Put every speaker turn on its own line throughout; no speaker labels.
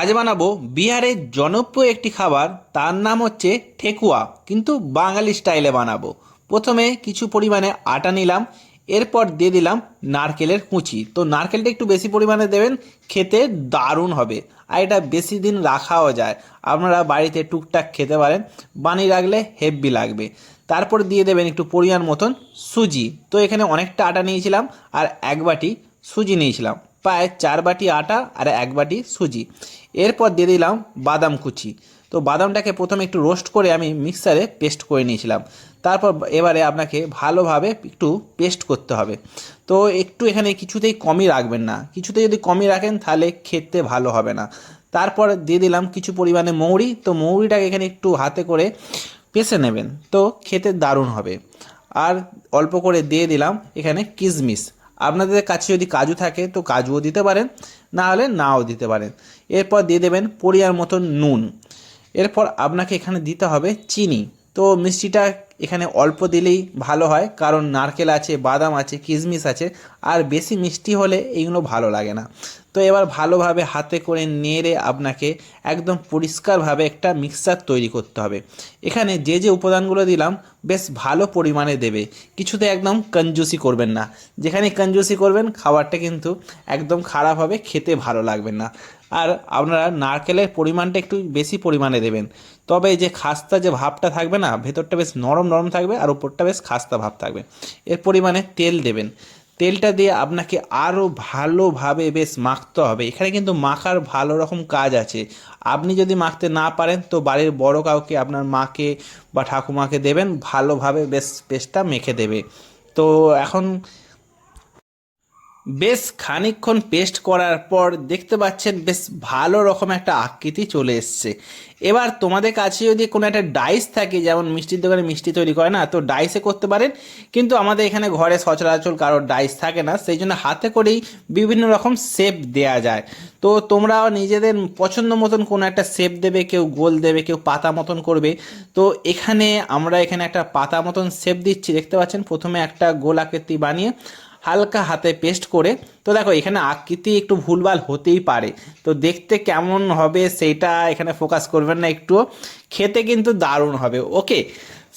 আজ বানাবো বিহারের জনপ্রিয় একটি খাবার, তার নাম হচ্ছে ঠেকুয়া, কিন্তু বাঙালি স্টাইলে বানাবো। প্রথমে কিছু পরিমাণে আটা নিলাম, এরপর দিয়ে দিলাম নারকেলের কুচি। তো নারকেলটা একটু বেশি পরিমাণে দেবেন, খেতে দারুণ হবে। আর এটা বেশি দিন রাখাও যায়। আপনারা বাড়িতে টুকটাক খেতে পারেন, বানিয়ে রাখলে হেভি লাগবে। তারপর দিয়ে দেবেন একটু পরিমাণ মতন সুজি। তো এখানে অনেকটা আটা নিয়েছিলাম, আর এক বাটি সুজি নিয়েছিলাম। প্রায় চার বাটি আটা আর এক বাটি সুজি। এরপর দিয়ে দিলাম বাদাম কুচি। তো বাদামটাকে প্রথমে একটু রোস্ট করে আমি মিক্সারে পেস্ট করে নিয়েছিলাম। তারপর এবারে আপনাকে ভালোভাবে একটু পেস্ট করতে হবে। তো একটু এখানে কিছুতেই কমই রাখবেন না। কিছুতে যদি কমই রাখেন তাহলে খেতে ভালো হবে না। তারপর দিয়ে দিলাম কিছু পরিমাণে মৌরি। তো মৌরিটাকে এখানে একটু হাতে করে পেষে নেবেন। তো খেতে দারুণ হবে। আর অল্প করে দিয়ে দিলাম এখানে কিশমিশ আপনাদের কাছে যদি কাজু থাকে, তো কাজুও দিতে পারেন না হলে নাও দিতে পারেন। এরপর দিয়ে দেবেন পরিয়ার মতন নুন। এরপর আপনাকে এখানে দিতে হবে চিনি। তো মিষ্টিটা এখানে অল্প দিলেই ভালো হয়, কারণ নারকেল আছে, বাদাম আছে, কিশমিশ আছে, আর বেশি মিষ্টি হলে এইগুলো ভালো লাগে না। তো এবার ভালোভাবে হাতে করে নেড়ে আপনাকে একদম পরিষ্কারভাবে একটা মিক্সচার তৈরি করতে হবে। এখানে যে যে উপাদানগুলো দিলাম, বেশ ভালো পরিমাণে দেবে। কিছুতে একদম কঞ্জুসি করবেন না। যেখানে কঞ্জুসি করবেন, খাবারটা কিন্তু একদম খারাপ হবে, খেতে ভালো লাগবে না। আর আপনারা নারকেলের পরিমাণটা একটু বেশি পরিমাণে দেবেন। তবে যে খাস্তা যে ভাবটা থাকবে না, ভেতরটা বেশ নরম নরম থাকবে আর উপরটা বেশ খাস্তা ভাব থাকবে। এর পরিমাণে তেল দেবেন। তেলটা দিয়ে আপনাকে আরও ভালোভাবে বেশ মাখতে হবে। এখানে কিন্তু মাখার ভালো রকম কাজ আছে। আপনি যদি মাখতে না পারেন তো বাড়ির বড় কাউকে আপনার মাকে বা ঠাকুমাকে দেবেন, ভালোভাবে বেশ পেস্টটা মেখে দেবে। তো এখন বেশ খানিকক্ষণ পেস্ট করার পর দেখতে পাচ্ছেন বেশ ভালো রকম একটা আকৃতি চলে এসছে। এবার তোমাদের কাছে যদি কোনো একটা ডাইস থাকে, যেমন মিষ্টির দোকানে মিষ্টি তৈরি করে না, তো ডাইসে করতে পারেন। কিন্তু আমাদের এখানে ঘরে সচরাচর কারোর ডাইস থাকে না, সেই জন্য হাতে করেই বিভিন্ন রকম শেপ দেয়া যায়। তো তোমরাও নিজেদের পছন্দ মতন কোনো একটা শেপ দেবে, কেউ গোল দেবে, কেউ পাতা মতন করবে। তো এখানে আমরা এখানে একটা পাতা মতন শেপ দিচ্ছি। দেখতে পাচ্ছেন প্রথমে একটা গোল আকৃতি বানিয়ে হালকা হাতে পেস্ট করে, তো দেখো এখানে আকৃতি একটু ভুলভাল হতেই পারে। তো দেখতে কেমন হবে সেইটা এখানে ফোকাস করবেন না একটু খেতে কিন্তু দারুণ হবে ওকে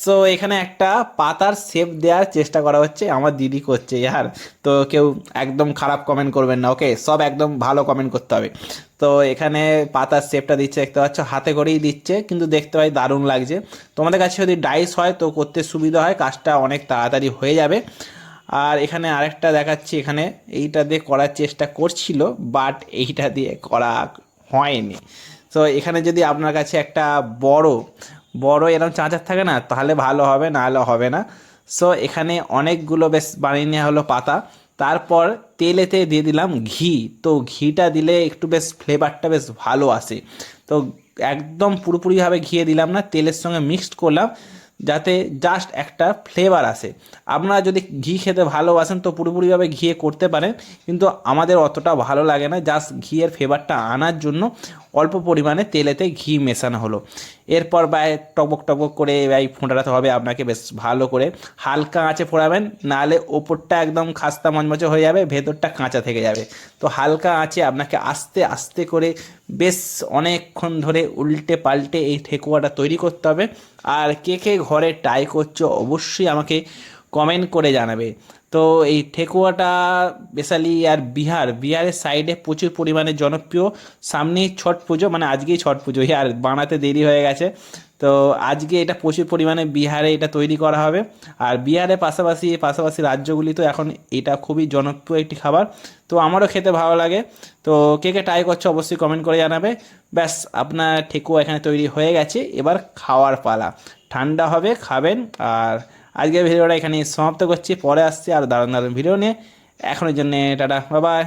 সো এখানে একটা পাতার শেপ দেওয়ার চেষ্টা করা হচ্ছে, আমার দিদি করছে, ইয়ার। তো কেউ একদম খারাপ কমেন্ট করবেন না ওকে সব একদম ভালো কমেন্ট করতে হবে। তো এখানে পাতার শেপটা দিচ্ছে, দেখতে পাচ্ছ? হাতে করেই দিচ্ছে, কিন্তু দেখতে পাই দারুণ লাগছে। তোমাদের কাছে যদি ডাইস হয়, তো করতে সুবিধা হয়, কাজটা অনেক তাড়াতাড়ি হয়ে যাবে। আর এখানে আরেকটা দেখাচ্ছি, এখানে এইটা দিয়ে করার চেষ্টা করছিল বাট এইটা দিয়ে করা হয়নি। তো এখানে যদি আপনার কাছে একটা বড় বড় এরকম চাঁচার থাকে না, তাহলে ভালো হবে না হলে হবে না। সো এখানে অনেকগুলো বেশ বানিয়ে নেওয়া হলো পাতা। তারপর তেলেতে দিয়ে দিলাম ঘি। তো ঘিটা দিলে একটু বেশ ফ্লেভারটা বেশ ভালো আসে। তো একদম পুরোপুরিভাবে ঘিয়ে দিলাম না, তেলের সঙ্গে মিক্সড করলাম। যাতে জাস্ট একটা ফ্লেভার আসে। আপনারা যদি ঘি খেতে ভালোবাসেন, তো পুরোপুরিভাবে ঘিয়ে করতে পারেন। কিন্তু আমাদের অতটা ভালো লাগে না জাস্ট ঘিয়ের ফ্লেভারটা আনার জন্য। অল্প পরিমাণে তেলেতে ঘি মেশানো হলো। এরপর বাই টবক টবক করে বাই ফোটাতে হবে আপনাকে বেশ ভালো করে। হালকা আঁচে ফোড়াবেন নাহলে ওপরটা একদম খাস্তা মচমচে হয়ে যাবে, ভেতরটা কাঁচা থেকে যাবে। তো হালকা আঁচে আপনাকে আস্তে আস্তে করে বেশ অনেকক্ষণ ধরে উল্টে পাল্টে এই ঠেকুয়াটা তৈরি করতে হবে। আর কে কে ঘরে ট্রাই করছ অবশ্যই আমাকে কমেন্ট করে জানাবে। তো এই ঠেকুয়াটা স্পেশালি আর বিহার, বিহারের সাইডে প্রচুর পরিমাণে জনপ্রিয়। সামনেই ছট পুজো মানে আজকেই ছট পুজো আর বানাতে দেরি হয়ে গেছে। তো আজকে এটা প্রচুর পরিমাণে বিহারে এটা তৈরি করা হবে। আর বিহারের পাশাপাশি পাশাপাশি রাজ্যগুলি তো এখন এটা খুবই জনপ্রিয় একটি খাবার। তো আমারও খেতে ভালো লাগে। তো কে কে ট্রাই করছে অবশ্যই কমেন্ট করে জানাবে। ব্যাস, আপনার ঠেকুয়া এখানে তৈরি হয়ে গেছে। এবার খাওয়ার পালা। ঠান্ডা হবে, খাবেন, আর আজকের ভিডিওটা এখানে সমাপ্ত করছি। পরে আসছি আর দারুণ দারুণ ভিডিও নিয়ে। এখনের জন্য টাটা বাবাই